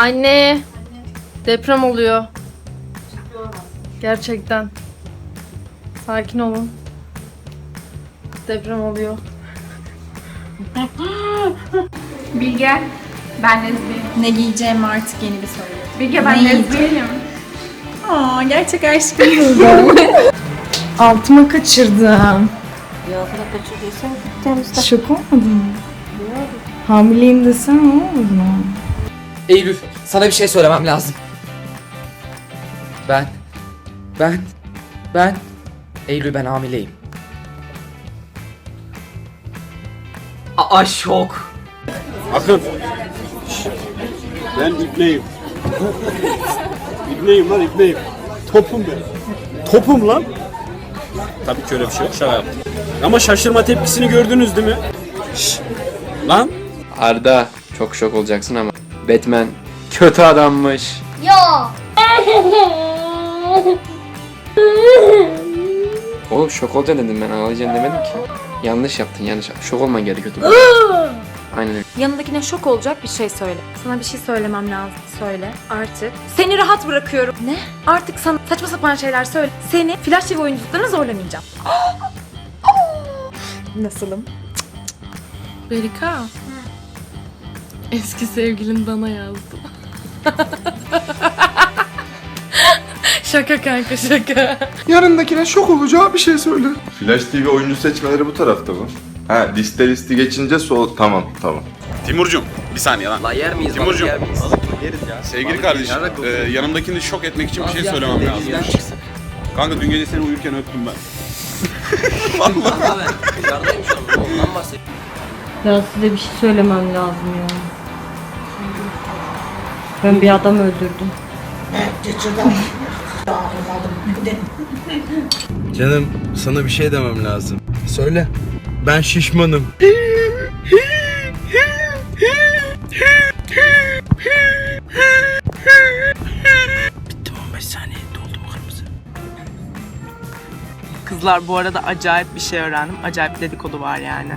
Anne. Deprem oluyor. Gerçekten. Sakin olun. Deprem oluyor. Bilge, ben lezbiyenim. Ne giyeceğim artık yeni bir soru. Bilge ben Ne lezbiyenim. Aa gerçek aşkım burada. Altıma kaçırdım. Şok olmadın mı? Hamileyim desem olmadı mı? Eylül, sana bir şey söylemem lazım. Ben, ben, ben, Eylül ben hamileyim. Aa şok. Akın. Ben ibneyim. ibneyim lan ibneyim. Topum ben. Topum lan. Tabii ki öyle bir şey yok şaka yaptım. Ama şaşırma tepkisini gördünüz değil mi? Şşş. Lan. Arda çok şok olacaksın ama Batman kötü adammış. Ya. Oğlum şok olacaksın dedim ben ağlayacaksın demedim ki. Yanlış yaptın yanlış. Şok olman gerekiyordu. Aynen öyle. Yanındakine şok olacak bir şey söyle. Sana bir şey söylemem lazım. Söyle. Artık. Seni rahat bırakıyorum. Ne? Artık sana saçma sapan şeyler söyle. Seni Flash TV oyunculuklarına zorlamayacağım. Nasılım? Berika. Eski sevgilin bana yazdı. şaka kanka şaka. Yarındakine şok olacağı bir şey söyle. Flash TV oyuncu seçmeleri bu tarafta mı? Ha liste listi geçince sol tamam tamam. Timurcuğum bir saniye lan. La yer miyiz? Timurcuğum. Yer miyiz? Sevgili kardeşim, e, yanımdakini şok etmek için bir şey söylemem lazım. Kanka dün gece seni uyurken öptüm ben. Dışarıdayım şu an. Ondan bahsediyorum. Ya size bir şey söylemem lazım ya. Ben bir adam öldürdüm. Canım sana bir şey demem lazım. Söyle. Ben şişmanım. Bittim 15 saniye doldum kırmızı. Kızlar bu arada acayip bir şey öğrendim. Acayip dedikodu var yani.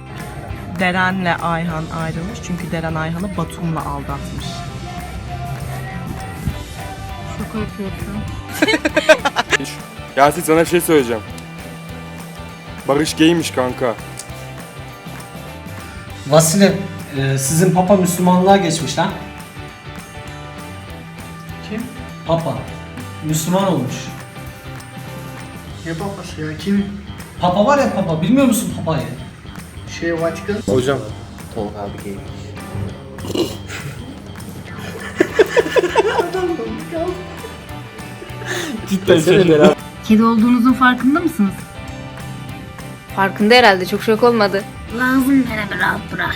Deren'le Ayhan ayrılmış çünkü Deren Ayhan'ı Batum'la aldatmış. Şaka yapıyorsun. Yasin sana bir şey söyleyeceğim. Barış gaymiş kanka. Vasile, e, sizin papa Müslümanlığa geçmiş lan. Kim? Papa. Müslüman olmuş. Ne babası ya kim? Papa var ya papa, bilmiyor musun papayı? Şey Vatikan. Hocam. Cidden Kedi olduğunuzun farkında mısınız? Farkında herhalde çok şok olmadı. Lazım beni rahat bırak.